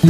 อะ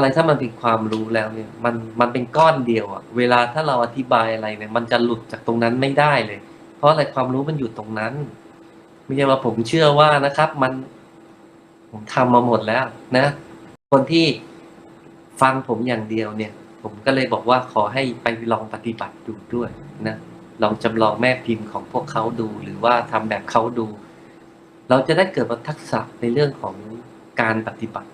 ไรถ้ามันเป็น ความรู้แล้วเนี่ย มันมันเป็นก้อนเดียวอะเวลาถ้าเราอธิบายอะไรเนี่ย มันจะหลุดจากตรงนั้นไม่ได้เลย เพราะอะไรความรู้มันอยู่ตรงนั้น ไม่ใช่ว่าผมเชื่อว่านะครับ มัน ผมทำมาหมดแล้วนะ คนที่ฟังผมอย่างเดียวเนี่ย ผมก็เลยบอกว่าขอให้ไปลองปฏิบัติดูด้วยนะลองจำลองแม่พิมพ์ของพวกเขาดู หรือว่าทำแบบเขาดู เราจะได้เกิดทักษะในเรื่องของการปฏิบัติ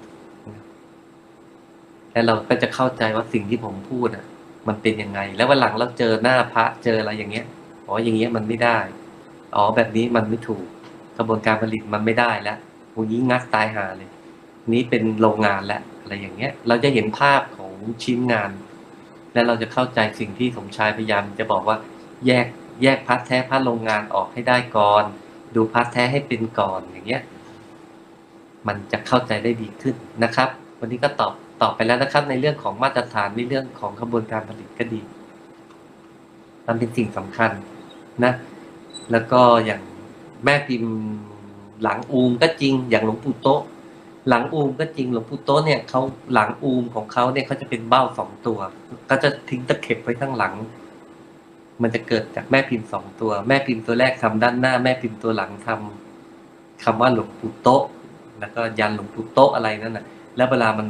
แล้วเราก็จะเข้าใจว่าสิ่งที่ผมพูดอะ มันเป็นยังไง แล้ววันหลังเราเจอหน้าพระเจออะไรอย่างเงี้ยอ๋ออย่างเงี้ยมันไม่ได้ อ๋อแบบนี้มันไม่ถูก กระบวนการผลิตมันไม่ได้แล้วโอ้งักตายหาเลย นี้เป็นโรงงานแล้วอะไรอย่างเงี้ย เราจะเห็นภาพของชิ้นงาน และเราจะเข้าใจสิ่งที่สมชายพยายามจะบอกว่า แยกแยกพัดแท้พัดโรงงานออกให้ได้ก่อน ดูพัดแท้ให้เป็นก่อนอย่างเงี้ย มันจะเข้าใจได้ดีขึ้นนะครับ วันนี้ก็ตอบตอบไปแล้วนะครับ ในเรื่องของมาตรฐานในเรื่องของกระบวนการผลิตก็ดี มันเป็นสิ่งสำคัญนะ แล้วก็อย่างแม่พิมพ์หลังอูมก็จริง อย่างหลวงปู่โตหลังอูมก็จริงหลวงปู่โตเนี่ยเขาหลังอูมของเขาเนี่ยเขาจะเป็นเบ้าสองตัว ก็จะทิ้งตะเข็บไว้ข้างหลัง มันจะเกิดจากแม่พิมพ์สองตัว แม่พิมพ์ตัวแรกทำด้านหน้า แม่พิมพ์ตัวหลังทำคำว่าหลวงปู่โตแล้วก็ยันหลวงปู่โตอะไรนั่นน่ะแล้วเวลามัน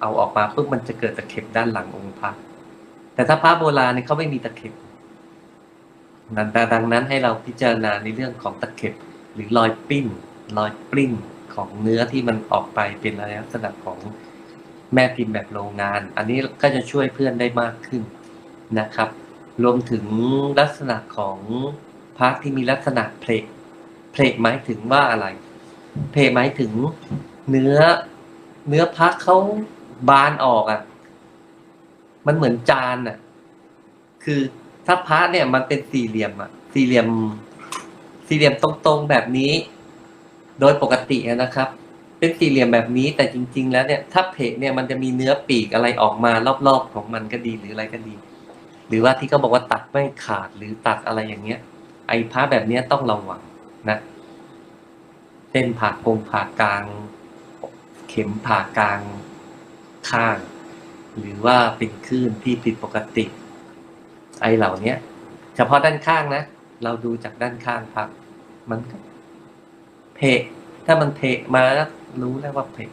เอาออกมาปุ๊บมันจะเกิดตะเข็บด้านหลังองค์พระแต่ถ้าพระโบราณเนี่ยเขาไม่มีตะเข็บนั้นดังนั้นให้เราพิจารณาในเรื่องของตะเข็บหรือรอยปิ้นรอยปริ้นของเนื้อที่มันออกไปเป็นลักษณะของแม่พิมพ์แบบโรงงาน อันนี้ก็จะช่วยเพื่อนได้มากขึ้นนะครับ รวมถึงลักษณะของพระที่มีลักษณะเพลกเพลกหมายถึงว่าอะไร เพลกหมายถึงเนื้อเนื้อพระเขา บานออกอะ่ะ มันเหมือนจานอะ คือถ้าพระเนี่ย มันเป็นสี่เหลี่ยมอะ สี่เหลี่ยม สี่เหลี่ยมตรงๆแบบนี้ โดยปกตินะครับ เป็นสี่เหลี่ยมแบบนี้ แต่จริง ๆ แล้วเนี่ย ถ้าเพกเนี่ยมันจะมีเนื้อปีกอะไรออกมารอบๆของมันก็ดีหรืออะไรก็ดี หรือว่าที่เขาบอกว่าตัดไม่ขาดหรือตัดอะไรอย่างเงี้ย ไอ้พระแบบเนี้ยต้องระวังนะเส้นผ่ากงผ่ากลาง เข็มผ่ากลาง ข้าง หรือว่าเป็นคลื่นที่ผิดปกติ ไอเหล่านี้เฉพาะด้านข้างนะ เราดูจากด้านข้างพัก มันเพะถ้ามันเพะมารู้แล้วว่าเพะ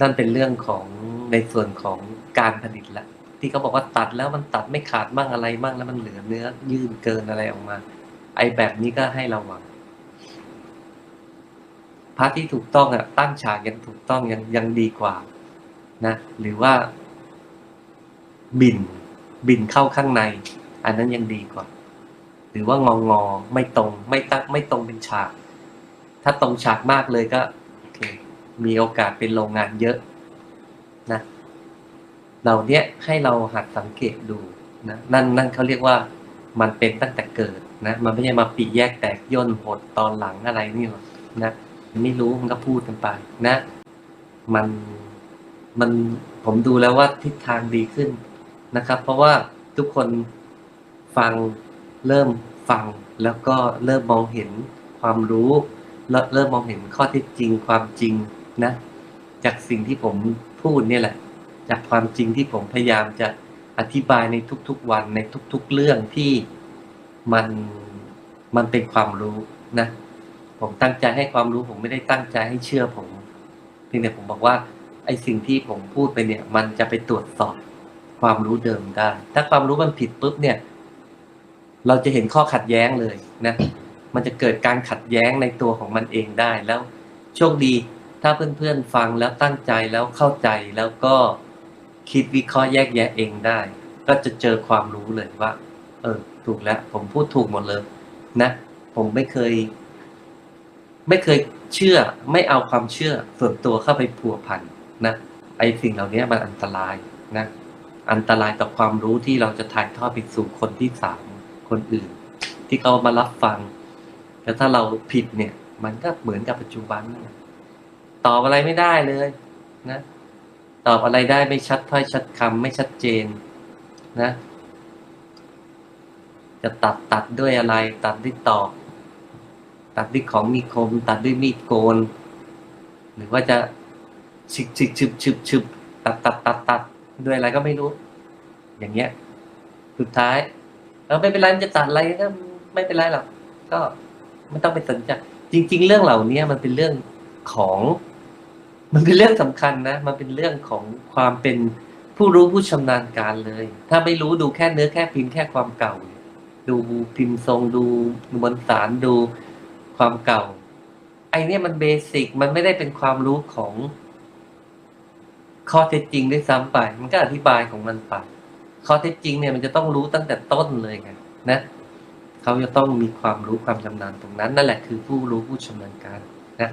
นั่นเป็นเรื่องของในส่วนของการผลิตละที่เขาบอกว่าตัดแล้วมันตัดไม่ขาดมั่งอะไรมั่งแล้วมันเหลือเนื้อ ยื่นเกินอะไรออกมา ไอแบบนี้ก็ให้ระวัง พระที่ถูกต้องอะตั้งฉากยังถูกต้องยังยังดีกว่านะหรือว่า บินบินเข้าข้างใน อันนั้นยังดีกว่า หรือว่างองอไม่ตรงไม่ตั้งไม่ตรงเป็นฉาก ถ้าตรงฉากมากเลยก็โอเคมีโอกาสเป็นโรงงานเยอะนะเราเนี้ยให้เราหัดสังเกตดูนะนั่นนั่นเขาเรียกว่ามันเป็นตั้งแต่เกิดนะมันไม่ใช่มาปีแยกแตกย่นหดตอนหลังอะไรนี่หรอกนะ ไม่รู้มันก็พูดกันไปนะ มันมันผมดูแล้วว่าทิศทางดีขึ้นนะครับ เพราะว่าทุกคนฟังเริ่มฟังแล้วก็เริ่มมองเห็นความรู้เริ่มมองเห็นข้อเท็จจริงความจริงนะ จากสิ่งที่ผมพูดเนี่ยแหละ จากความจริงที่ผมพยายามจะอธิบายในทุกๆวันในทุกๆเรื่องที่มันมันเป็นความรู้นะ ผมตั้งใจให้ความรู้ผมไม่ได้ตั้งใจให้เชื่อผมเพียงแต่ผมบอกว่าไอ้สิ่งที่ผมพูดไปเนี่ย มันจะไปตรวจสอบความรู้เดิมได้ ถ้าความรู้มันผิดปุ๊บเนี่ย เราจะเห็นข้อขัดแย้งเลยนะ มันจะเกิดการขัดแย้งในตัวของมันเองได้แล้วโชคดีถ้าเพื่อนๆฟังแล้วตั้งใจแล้วเข้าใจแล้วก็คิดวิเคราะห์แยกแยะเองได้ ก็จะเจอความรู้เลยว่า เออ ถูกแล้ว ผมพูดถูกหมดเลย นะ ผมไม่เคย ไม่เคยเชื่อไม่เอาความเชื่อส่วนตัวเข้าไปผัวพันนะไอ้สิ่งเหล่านี้มันอันตรายนะอันตรายต่อความรู้ที่เราจะถ่ายทอดไปสู่คนที่สามคนอื่น ที่เขามารับฟัง แล้วถ้าเราผิดเนี่ย มันก็เหมือนกับปัจจุบันตอบอะไรไม่ได้เลยนะตอบอะไรได้ไม่ชัดถ้อยชัดคำไม่ชัดเจนนะ จะตัดตัดด้วยอะไร ตัดด้วยตอก ตัดด้วยของมีคม ตัดด้วยมีดโกน หรือว่าจะฉึกฉึกฉึบฉึบฉึบตัดตัดตัดตัดด้วยอะไรก็ไม่รู้ อย่างเงี้ย สุดท้ายเออไม่เป็นไรมันจะตัดอะไรก็ไม่เป็นไรหรอกก็ไม่ต้องไปสนใจจริง ๆ เรื่องเหล่านี้มันเป็นเรื่องของ มันเป็นเรื่องสำคัญนะ มันเป็นเรื่องของความเป็นผู้รู้ผู้ชำนาญการเลย ถ้าไม่รู้ดูแค่เนื้อแค่พิมพ์แค่ความเก่า ดูพิมพ์ทรงดูมวลสารดู ความเก่า ไอเนี่ยมันเบสิกมันไม่ได้เป็นความรู้ของข้อเท็จจริงด้วยซ้ำไป มันก็อธิบายของมันไปข้อเท็จจริงเนี่ยมันจะต้องรู้ตั้งแต่ต้นเลยไงนะเขาจะต้องมีความรู้ความชำนาญตรงนั้น นั่นแหละคือผู้รู้ผู้ชำนาญการนะ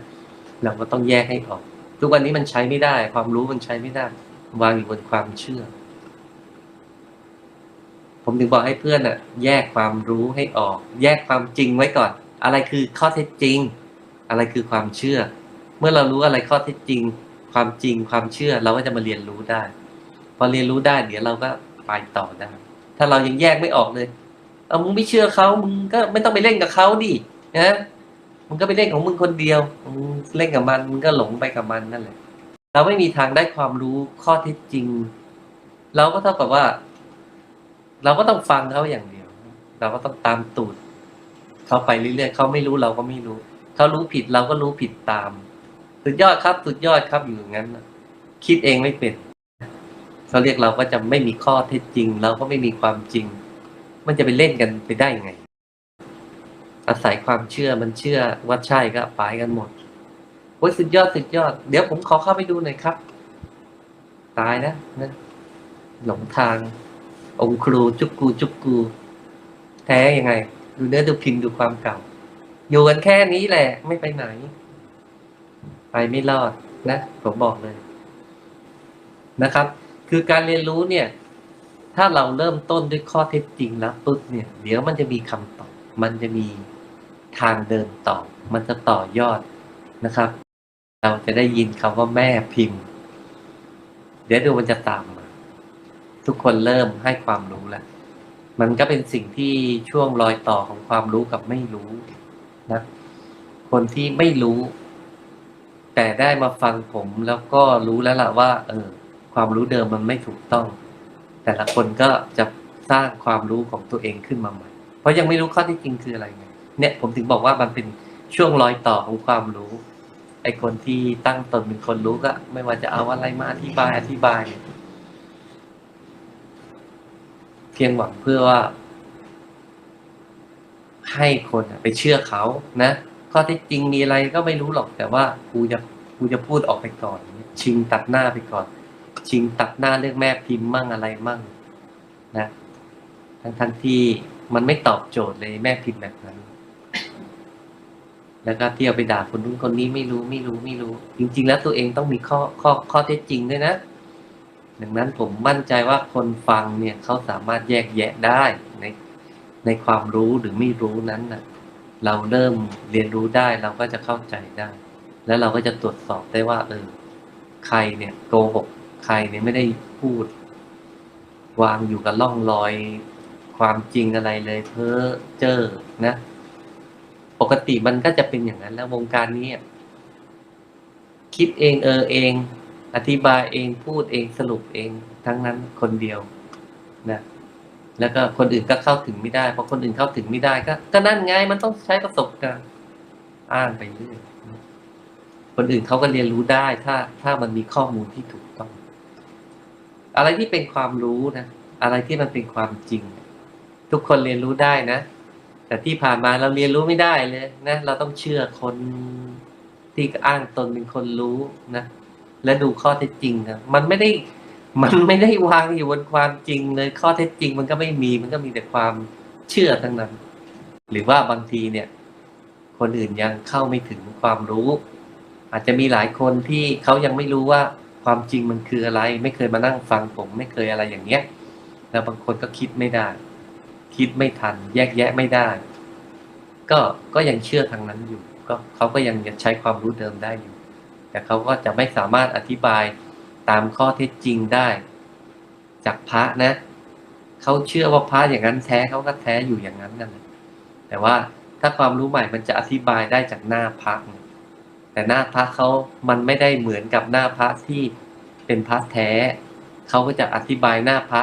เราก็ต้องแยกให้ออก ทุกวันนี้มันใช้ไม่ได้ ความรู้มันใช้ไม่ได้ วางอยู่บนความเชื่อ ผมถึงบอกให้เพื่อนอะแยกความรู้ให้ออก แยกความจริงไว้ก่อน อะไรคือข้อเท็จจริง อะไรคือความเชื่อ เมื่อเรารู้อะไรข้อเท็จจริง ความจริงความเชื่อเราก็จะมาเรียนรู้ได้ พอเรียนรู้ได้เดี๋ยวเราก็ไปต่อได้ ถ้าเรายังแยกไม่ออกเลยเอามึงไม่เชื่อเขามึงก็ไม่ต้องไปเล่นกับเขาดินะมึงก็ไปเล่นของมึงคนเดียวมึงเล่นกับมันมึงก็หลงไปกับมันนั่นแหละ เราไม่มีทางได้ความรู้ข้อเท็จจริง เราก็เท่ากับว่า เราก็ต้องฟังเขาอย่างเดียว เราก็ต้องตามตูด เขาไปเรื่อยๆเขาไม่รู้เราก็ไม่รู้เขารู้ผิดเราก็รู้ผิดตาม สุดยอดครับ สุดยอดครับอยู่อย่างนั้นคิดเองไม่เป็นเขาเรียกเราก็จะไม่มีข้อเท็จจริง เราก็ไม่มีความจริง มันจะไปเล่นกันไปได้ยังไง อาศัยความเชื่อมันเชื่อว่าใช่ก็ไปกันหมดโอ้ยสุดยอดสุดยอด เดี๋ยวผมขอเข้าไปดูหน่อยครับ ตายนะนะหลงทาง องค์ครูจุกกูจุกกู แท้ยังไง ดูเนื้อดูพิมพ์ดูความเก่า อยู่กันแค่นี้แหละ ไม่ไปไหน ไปไม่รอดนะผมบอกเลยนะครับ คือการเรียนรู้เนี่ย ถ้าเราเริ่มต้นด้วยข้อเท็จจริงแล้วปุ๊บเนี่ย เดี๋ยวมันจะมีคำตอบ มันจะมีทางเดินต่อ มันจะต่อยอดนะครับ เราจะได้ยินคำว่าแม่พิมพ์ เดี๋ยวดูมันจะตามมา ทุกคนเริ่มให้ความรู้แล้ว มันก็เป็นสิ่งที่ช่วงรอยต่อของความรู้กับไม่รู้นะคนที่ไม่รู้ แต่ได้มาฟังผมแล้วก็รู้แล้วล่ะว่า เออ ความรู้เดิมมันไม่ถูกต้อง แต่ละคนก็จะสร้างความรู้ของตัวเองขึ้นมาใหม่ เพราะยังไม่รู้ข้อที่จริงคืออะไรไงเนี่ยผมถึงบอกว่ามันเป็นช่วงรอยต่อของความรู้ ไอคนที่ตั้งตนเป็นคนรู้ก็ ไม่ว่าจะเอาอะไรมาอธิบายอธิบายเพียงหวังเพื่อว่า ให้คนไปเชื่อเขานะข้อเที่จริงมีอะไรก็ไม่รู้หรอกแต่ว่ากูจะกูจะพูดออกไปก่อน ชิงตัดหน้าไปก่อน ชิงตัดหน้าเรื่องแม่พิมพ์มั่งอะไรมั่งนะทั้งทั้งที่มันไม่ตอบโจทย์เลยแม่พิมพ์แบบนั้น แล้วก็เที่ยวไปด่าคนนู้นคนนี้ไม่รู้ไม่รู้ไม่รู้ จริง ๆ แล้วตัวเองต้องมีข้อข้อข้อเท็จจริงด้วยนะ ดังนั้นผมมั่นใจว่าคนฟังเนี่ยเขาสามารถแยกแยะได้ในในความรู้หรือไม่รู้นั้นนะเราเริ่มเรียนรู้ได้เราก็จะเข้าใจได้ แล้วเราก็จะตรวจสอบได้ว่า เออ ใครเนี่ยโกหกใครเนี่ยไม่ได้พูด วางอยู่กับล่องรอย ความจริงอะไรเลย เพ้อเจ้อนะ ปกติมันก็จะเป็นอย่างนั้นแล้ววงการนี้คิดเองเออเอง อธิบายเองพูดเองสรุปเองทั้งนั้นคนเดียวนะแล้วก็คนอื่นก็เข้าถึงไม่ได้เพราะคนอื่นเข้าถึงไม่ได้ก็ก็นั่นไงมันต้องใช้ประสบการณ์อ้างไปเรื่อยคนอื่นเขาก็เรียนรู้ได้ ถ้าถ้ามันมีข้อมูลที่ถูกต้อง อะไรที่เป็นความรู้นะอะไรที่มันเป็นความจริง ทุกคนเรียนรู้ได้นะแต่ที่ผ่านมาเราเรียนรู้ไม่ได้เลยนะเราต้องเชื่อคนที่อ้างตนเป็นคนรู้นะ และดูข้อเท็จจริงนะมันไม่ได้มันไม่ได้วางอยู่บนความจริงเลยข้อเท็จจริง มันก็ไม่มีมันก็มีแต่ความเชื่อทั้งนั้น หรือว่าบางทีเนี่ย คนอื่นยังเข้าไม่ถึงความรู้ อาจจะมีหลายคนที่เขายังไม่รู้ว่าความจริงมันคืออะไร ไม่เคยมานั่งฟังผม ไม่เคยอะไรอย่างเงี้ย แล้วบางคนก็คิดไม่ได้ คิดไม่ทัน แยกแยะไม่ได้ ก็ก็ยังเชื่อทางนั้นอยู่ ก็เขาก็ยังใช้ความรู้เดิมได้อยู่ แต่เขาก็จะไม่สามารถอธิบายตามข้อเท็จจริงได้ จากพระนะเขาเชื่อว่าพระอย่างนั้นแท้เขาก็แท้อยู่อย่างนั้นนั่นแหละแต่ว่าถ้าความรู้ใหม่มันจะอธิบายได้จากหน้าพระแต่หน้าพระเขามันไม่ได้เหมือนกับหน้าพระที่เป็นพระแท้เขาก็จะอธิบายหน้าพระ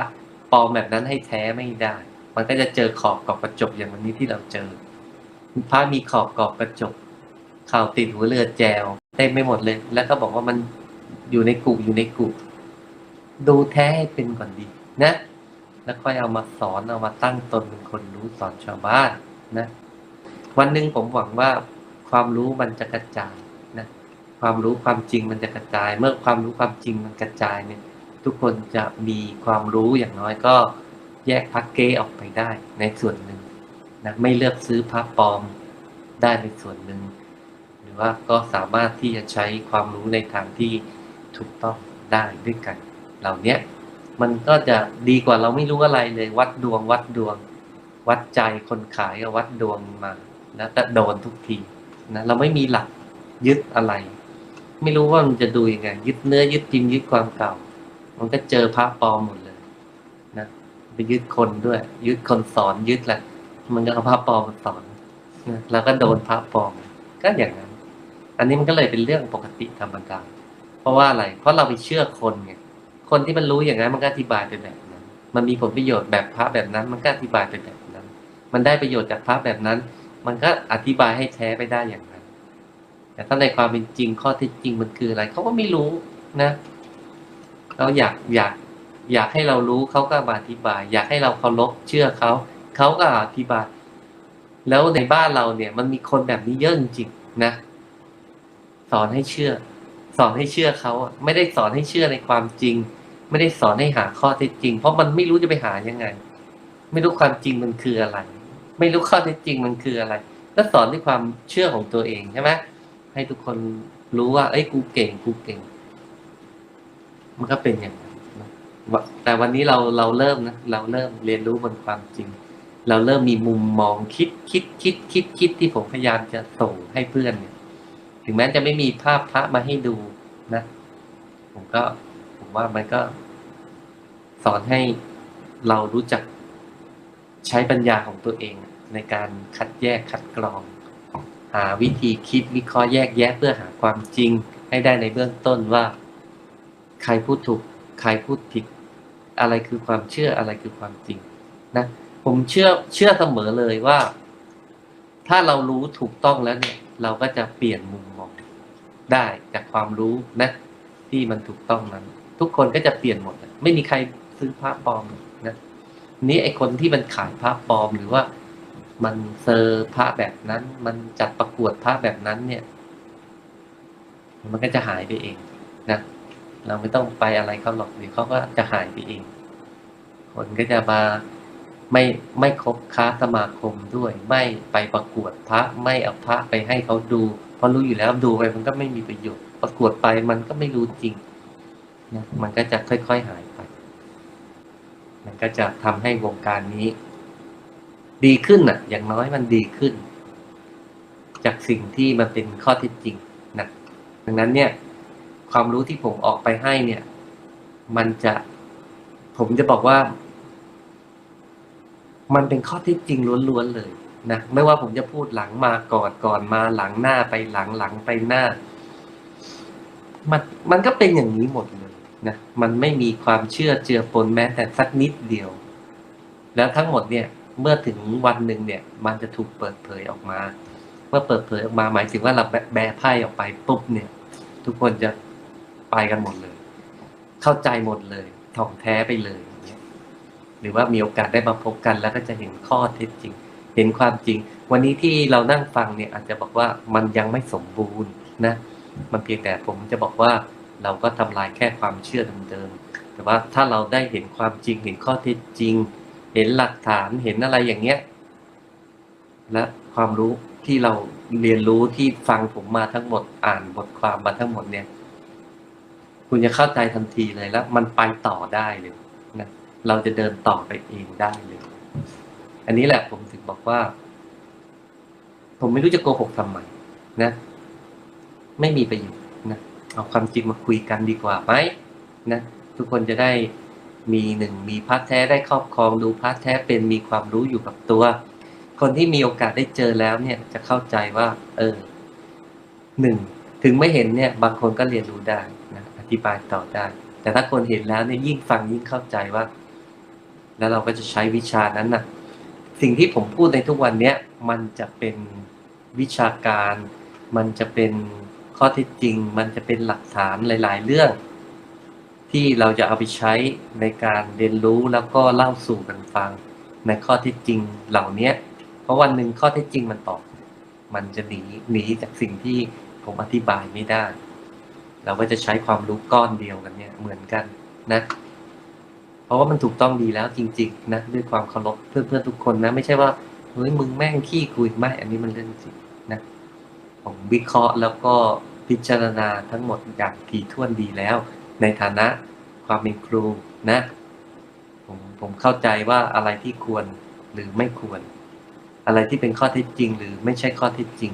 ปลอมแบบนั้นให้แท้ไม่ได้ มันก็จะเจอขอบกอบกระจกอย่างวันนี้ที่เราเจอพระมีขอบกอบกระจกข่าวติดหัวเรือแจว เต็มไม่หมดเลย แล้วก็บอกว่ามันอยู่ในกลุ่มอยู่ในกลุ่มดูแท้ให้เป็นก่อนดีนะ แล้วค่อยเอามาสอนเอามาตั้งตนเป็นคนรู้สอนชาวบ้านนะ วันหนึ่งผมหวังว่าความรู้มันจะกระจายนะ ความรู้ความจริงมันจะกระจาย เมื่อความรู้ความจริงมันกระจายเนี่ย ทุกคนจะมีความรู้อย่างน้อยก็แยกพักเก้ออกไปได้ในส่วนหนึ่งนะไม่เลือกซื้อพระปลอมได้ในส่วนหนึ่ง รือว่าก็สามารถที่จะใช้ความรู้ในทางที่ถูกต้องได้ด้วยกัน เหล่านี้มันก็จะดีกว่าเราไม่รู้อะไรเลยวัดดวง วัดดวง วัดใจคนขายก็วัดดวงมาแล้วก็โดนทุกทีนะเราไม่มีหลักยึดอะไร ไม่รู้ว่ามันจะดูยังไงยึดเนื้อยึดจริงยึดความเก่า มันก็เจอพระปลอมหมดเลยนะไปยึดคนด้วย ยึดคนสอนยึดแหละมันก็เอาพระปลอมมาสอนนะแล้วก็โดนพระปลอมก็อย่างนั้น อันนี้มันก็เลยเป็นเรื่องปกติธรรมดาเพราะว่าอะไร เพราะเราไปเชื่อคนไงคนที่มันรู้อย่างนั้นมันก็อธิบายไปแบบนั้น มันมีผลประโยชน์แบบพระแบบนั้น มันก็อธิบายไปแบบนั้น มันได้ประโยชน์จากพระแบบนั้น มันก็อธิบายให้แท้ไปได้อย่างนั้น แต่ถ้าในความเป็นจริงข้อเท็จจริงมันคืออะไรเขาก็ไม่รู้นะเขาอยากอยากอยากให้เรารู้เขาก็มาอธิบาย อยากให้เราเคารพเชื่อเขาเขาก็อธิบาย แล้วในบ้านเราเนี่ย มันมีคนแบบนี้เยอะจริงๆนะ สอนให้เชื่อ สอนให้เชื่อเขาอะไม่ได้สอนให้เชื่อในความจริง ไม่ได้สอนให้หาข้อเท็จจริง เพราะมันไม่รู้จะไปหายังไง ไม่รู้ความจริงมันคืออะไร ไม่รู้ข้อเท็จจริงมันคืออะไร ก็สอนด้วยความเชื่อของตัวเองใช่ไหมให้ทุกคนรู้ว่า เอ้ยกูเก่งกูเก่ง มันก็เป็นอย่างนั้นนะแต่วันนี้เราเราเริ่มนะเราเริ่มเรียนรู้บนความจริง เราเริ่มมีมุมมองคิดคิดคิดคิดคิดที่ผมพยายามจะส่งให้เพื่อนเนี่ย ถึงแม้จะไม่มีภาพพระมาให้ดูนะ ผมก็ผมว่ามันก็ สอนให้เรารู้จักใช้ปัญญาของตัวเอง ในการคัดแยกคัดกรอง หาวิธีคิดวิเคราะห์แยกแยะเพื่อหาความจริงให้ได้ในเบื้องต้นว่า ใครพูดถูก ใครพูดผิด อะไรคือความเชื่ออะไรคือความจริงนะผมเชื่อเชื่อเสมอเลยว่า ถ้าเรารู้ถูกต้องแล้วเนี่ย เราก็จะเปลี่ยนมุม ได้จากความรู้นะที่มันถูกต้องนั้น ทุกคนก็จะเปลี่ยนหมด ไม่มีใครซื้อพระปลอมนะนี่ไอคนที่มันขายพระปลอมหรือว่ามันเซอร์พระแบบนั้น มันจัดประกวดพระแบบนั้นเนี่ย มันก็จะหายไปเองนะเราไม่ต้องไปอะไรเขาหรอกเดี๋ยวเขาก็จะหายไปเอง คนก็จะมาไม่ไม่คบค้าสมาคมด้วย ไม่ไปประกวดพระไม่เอาพระไปให้เขาดู เพราะรู้อยู่แล้วดูไปมันก็ไม่มีประโยชน์ประกวดไปมันก็ไม่รู้จริงนะมันก็จะค่อยๆหายไป มันก็จะทำให้วงการนี้ ดีขึ้นอะ อย่างน้อยมันดีขึ้น จากสิ่งที่มันเป็นข้อเท็จจริงนะดังนั้นเนี่ย ความรู้ที่ผมออกไปให้เนี่ย มันจะผมจะบอกว่า มันเป็นข้อเท็จจริงล้วนๆเลย นะไม่ว่าผมจะพูดหลังมาก่อนก่อนมาหลังหน้าไปหลังหลังไปหน้า มันมันก็เป็นอย่างนี้หมดเลยนะมันไม่มีความเชื่อเจือปนแม้แต่สักนิดเดียว แล้วทั้งหมดเนี่ย เมื่อถึงวันหนึ่งเนี่ย มันจะถูกเปิดเผยออกมา เมื่อเปิดเผยออกมาหมายถึงว่าเราแบแบไพ่ออกไปปุ๊บเนี่ย ทุกคนจะไปกันหมดเลย เข้าใจหมดเลยถ่องแท้ไปเลยอย่างเงี้ยหรือว่ามีโอกาสได้มาพบกันแล้วก็จะเห็นข้อเท็จจริง เห็นความจริง วันนี้ที่เรานั่งฟังเนี่ยอาจจะบอกว่ามันยังไม่สมบูรณ์นะ มันเพียงแต่ผมจะบอกว่าเราก็ทำลายแค่ความเชื่อเดิมๆแต่ว่าถ้าเราได้เห็นความจริง เห็นข้อเท็จจริง เห็นหลักฐานเห็นอะไรอย่างเงี้ยและความรู้ที่เราเรียนรู้ที่ฟังผมมาทั้งหมดอ่านบทความมาทั้งหมดเนี่ย คุณจะเข้าใจทันทีเลยแล้ว มันไปต่อได้เลยนะเราจะเดินต่อไปเองได้เลย อันนี้แหละผมถึงบอกว่า ผมไม่รู้จะโกหกทำไมนะ ไม่มีประโยชน์นะเอาความจริงมาคุยกันดีกว่าไหมนะทุกคนจะได้มีหนึ่งมีพระแท้ได้ครอบครองดูพระแท้เป็นมีความรู้อยู่กับตัว คนที่มีโอกาสได้เจอแล้วเนี่ยจะเข้าใจว่า เออหนึ่งถึงไม่เห็นเนี่ย บางคนก็เรียนรู้ได้นะอธิบายต่อได้ แต่ถ้าคนเห็นแล้วเนี่ยยิ่งฟังยิ่งเข้าใจว่า แล้วเราก็จะใช้วิชานั้นนะ สิ่งที่ผมพูดในทุกวันเนี้ยมันจะเป็นวิชาการ มันจะเป็นข้อเท็จจริง มันจะเป็นหลักฐานหลาย ๆ เรื่อง ที่เราจะเอาไปใช้ในการเรียนรู้แล้วก็เล่าสู่กันฟัง ในข้อเท็จจริงเหล่านี้เพราะวันหนึ่งข้อเท็จจริงมันตอบ มันจะหนีหนีจากสิ่งที่ผมอธิบายไม่ได้ เราก็จะใช้ความรู้ก้อนเดียวกันเนี่ยเหมือนกันนะ เพราะว่ามันถูกต้องดีแล้วจริง ๆ นะด้วยความเคารพเพื่อนๆทุกคนนะ ไม่ใช่ว่าเฮ้ยมึงแม่งขี้คุยไม่อันนี้มันเรื่องจริงนะผมวิเคราะห์แล้วก็พิจารณาทั้งหมดอย่างถี่ถ้วนดีแล้ว ในฐานะความเป็นครูนะผมผมเข้าใจว่าอะไรที่ควรหรือไม่ควร อะไรที่เป็นข้อเท็จจริง หรือไม่ใช่ข้อเท็จจริง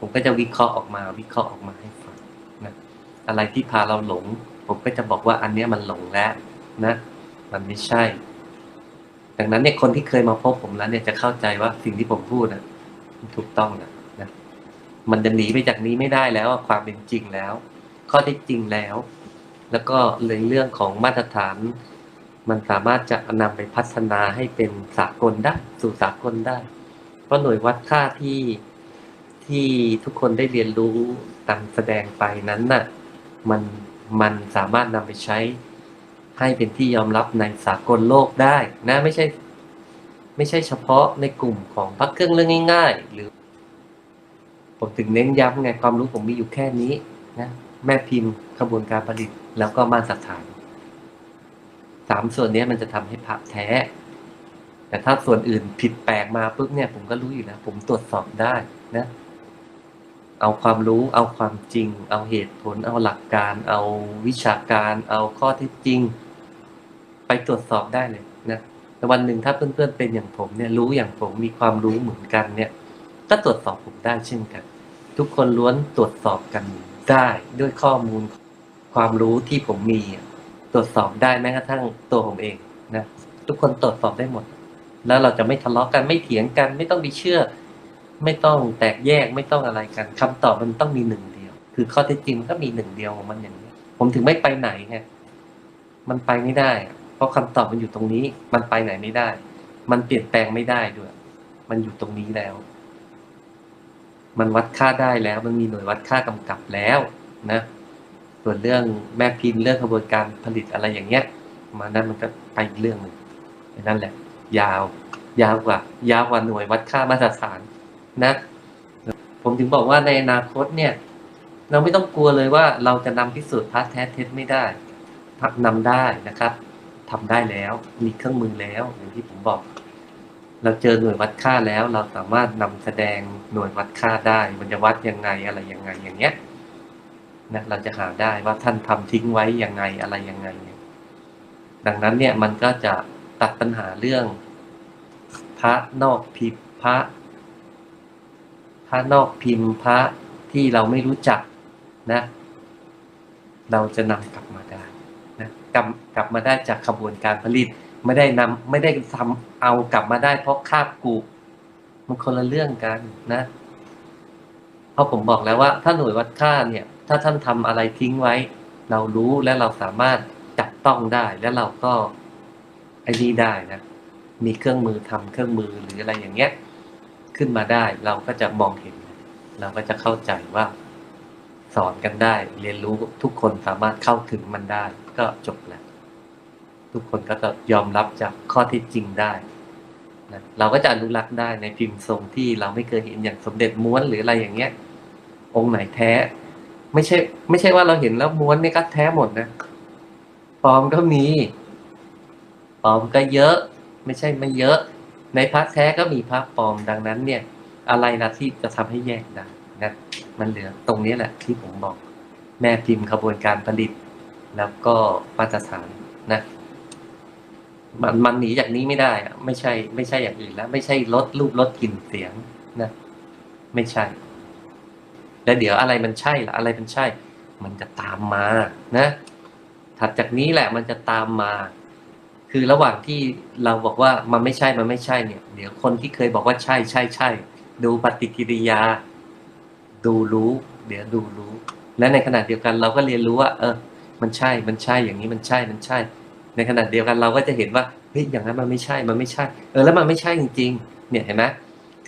ผมก็จะวิเคราะห์ออกมา วิเคราะห์ออกมาให้ฟังนะอะไรที่พาเราหลง ผมก็จะบอกว่าอันเนี้ยมันหลงแล้วนะ มันไม่ใช่ ดังนั้นเนี่ยคนที่เคยมาพบผมแล้วเนี่ยจะเข้าใจว่าสิ่งที่ผมพูดนะมันถูกต้องนะนะ มันจะหนีไปจากนี้ไม่ได้แล้วความเป็นจริงแล้ว ข้อเท็จจริงแล้ว แล้วก็เลยเรื่องของมาตรฐาน มันสามารถจะนำไปพัฒนาให้เป็นสากลได้สู่สากลได้ เพราะหน่วยวัดค่าที่ที่ทุกคนได้เรียนรู้ตามแสดงไปนั้นน่ะ มันมันสามารถนำไปใช้ ให้เป็นที่ยอมรับในสากลโลกได้นะไม่ใช่ ไม่ใช่เฉพาะในกลุ่มของพักเครื่องเรื่องง่าย ๆ หรือ ผมถึงเน้นย้ำไงความรู้ผมมีอยู่แค่นี้นะแม่พิมพ์ขบวนการผลิตแล้วก็มาตรฐานสามส่วนนี้มันจะทำให้พระแท้ แต่ถ้าส่วนอื่นผิดแปลกมาปุ๊บเนี่ย ผมก็รู้อยู่แล้ว ผมตรวจสอบได้นะเอาความรู้เอาความจริง เอาเหตุผล เอาหลักการ เอาวิชาการ เอาข้อเท็จจริง ไปตรวจสอบได้เลยนะแต่วันหนึ่งถ้าเพื่อนๆเป็นอย่างผมเนี่ยรู้อย่างผมมีความรู้เหมือนกันเนี่ย ก็ตรวจสอบผมได้เช่นกัน ทุกคนล้วนตรวจสอบกันได้ด้วยข้อมูลความรู้ที่ผมมีตรวจสอบได้แม้กระทั่งตัวผมเองนะทุกคนตรวจสอบได้หมด แล้วเราจะไม่ทะเลาะกันไม่เถียงกัน ไม่ต้องไปเชื่อ ไม่ต้องแตกแยกไม่ต้องอะไรกันคำตอบมันต้องมีหนึ่งเดียว คือข้อเท็จจริงมันก็มีหนึ่งเดียวของมันอย่างนี้ผมถึงไม่ไปไหนไงมันไปไม่ได้ ราะคำตอบมันอยู่ตรงนี้ มันไปไหนไม่ได้ มันเปลี่ยนแปลงไม่ได้ด้วย มันอยู่ตรงนี้แล้ว มันวัดค่าได้แล้ว มันมีหน่วยวัดค่ากำกับแล้วนะ ส่วนเรื่องแม่พิมพ์เรื่องกระบวนการผลิตอะไรอย่างเงี้ย มานั้นมันก็ไปอีกเรื่องหนึ่งนั่นแหละ ยาว ยาวกว่า ยาวกว่าหน่วยวัดค่ามาตรฐานนะ ผมถึงบอกว่าในอนาคตเนี่ย เราไม่ต้องกลัวเลยว่าเราจะนำพิสูจน์พระแท้เท็จไม่ได้ทำนำได้นะครับ ทำได้แล้ว มีเครื่องมือแล้ว อย่างที่ผมบอก เราเจอหน่วยวัดค่าแล้ว เราสามารถนำแสดงหน่วยวัดค่าได้ มันจะวัดยังไงอะไรยังไงอย่างเงี้ยนะเราจะหาได้ว่าท่านทำทิ้งไว้ยังไงอะไรยังไง ดังนั้นเนี่ยมันก็จะตัดปัญหาเรื่อง พระนอกพิมพ์พระพระนอกพิมพ์พระที่เราไม่รู้จักนะ เราจะนำกลับมาได้นะกลับ กลับมาได้จากขบวนการผลิต ไม่ได้นำไม่ได้ทำเอากลับมาได้เพราะคาบกูมันคนละเรื่องกันนะ เพราะผมบอกแล้วว่า ถ้าหน่วยวัดค่าเนี่ย ถ้าท่านทำอะไรทิ้งไว้ เรารู้และเราสามารถจับต้องได้แล้วเราก็ไอ้นี่ได้นะ มีเครื่องมือทำเครื่องมือหรืออะไรอย่างเงี้ย ขึ้นมาได้เราก็จะมองเห็น เราก็จะเข้าใจว่า สอนกันได้ เรียนรู้ทุกคนสามารถเข้าถึงมันได้ ก็จบแล้ว ทุกคนก็จะยอมรับจากข้อเที่จริงได้นะเราก็จะอนุรักษ์ได้ในพิมพ์ทรงที่เราไม่เคยเห็นอย่างสมเด็จม้วนหรืออะไรอย่างเงี้ย องค์ไหนแท้ ไม่ใช่ ไม่ใช่ว่าเราเห็นแล้วม้วนนี่ก็แท้หมดนะปลอมก็มีปลอมก็เยอะ ไม่ใช่ไม่เยอะ ในพระแท้ก็มีพระปลอมดังนั้น เนี่ย อะไรนะที่จะทำให้แยกได้นะมันเหลือตรงนี้แหละที่ผมบอก แม่พิมพ์ขบวนการผลิต แล้วก็มาตรฐานนะ มันมันหนีจากนี้ไม่ได้อะไม่ใช่ ไม่ใช่อย่างอื่นแล้ว ไม่ใช่ลดรูปลดกลิ่นเสียงนะ ไม่ใช่ แล้วเดี๋ยวอะไรมันใช่ละอะไรมันใช่ มันจะตามมานะ ถัดจากนี้แหละมันจะตามมา คือระหว่างที่เราบอกว่ามันไม่ใช่มันไม่ใช่เนี่ย เดี๋ยวคนที่เคยบอกว่าใช่ใช่ใช่ดูปฏิกิริยา ดูรู้ เดี๋ยวดูรู้ และในขณะเดียวกันเราก็เรียนรู้ว่า เออ มันใช่มันใช่อย่างนี้มันใช่มันใช่ ในขณะเดียวกันเราก็จะเห็นว่าเฮ้ยอย่างนั้นมันไม่ใช่มันไม่ใช่ เออแล้วมันไม่ใช่จริง ๆ เนี่ยเห็นไหม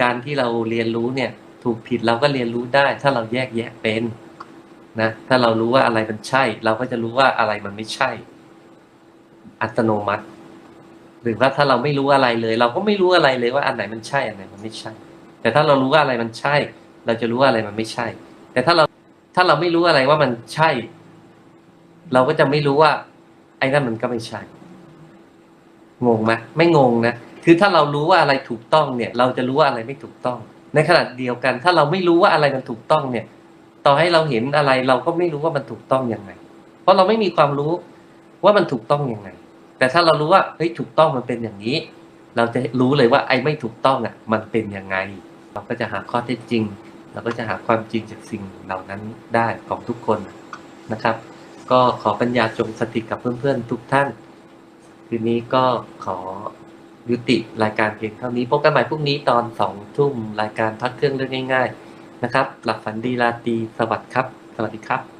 การที่เราเรียนรู้เนี่ยถูกผิดเราก็เรียนรู้ได้ ถ้าเราแยกแยะเป็นนะถ้าเรารู้ว่าอะไรมันใช่ เราก็จะรู้ว่าอะไรมันไม่ใช่ อัตโนมัติ หรือว่าถ้าเราไม่รู้อะไรเลย เราก็ไม่รู้อะไรเลยว่าอันไหนมันใช่อันไหนมันไม่ใช่ แต่ถ้าเรารู้ว่าอะไรมันใช่ เราจะรู้ว่าอะไรมันไม่ใช่ แต่ถ้าเราถ้าเราไม่รู้อะไรว่ามันใช่ เราก็จะไม่รู้ว่า อ้นั่นมันก็ไม่ใช่งงไหมไม่งงนะคือถ้าเรารู้ว่าอะไรถูกต้องเนี่ย เราจะรู้ว่าอะไรไม่ถูกต้อง ในขณะเดียวกัน ถ้าเราไม่รู้ว่าอะไรมันถูกต้องเนี่ย ต่อให้เราเห็นอะไร เราก็ไม่รู้ว่ามันถูกต้องยังไง เพราะเราไม่มีความรู้ว่ามันถูกต้องยังไง แต่ถ้าเรารู้ว่าเฮ้ยถูกต้องมันเป็นอย่างนี้ เราจะรู้เลยว่าไอ้ไม่ถูกต้องอะ มันเป็นยังไง เราก็จะหาข้อเท็จจริง เราก็จะหาความจริงจากสิ่งเหล่านั้นได้ของทุกคนนะครับ ก็ขอปัญญาจงสถิตกับเพื่อนๆทุกท่าน คืนนี้ก็ขอยุติรายการเพียงเท่านี้ พบกันใหม่พรุ่งนี้ตอนสองทุ่มรายการพักเครื่องเรื่องง่าย ๆ นะครับ หลับฝันดีราตรีสวัสดีครับ สวัสดีครับ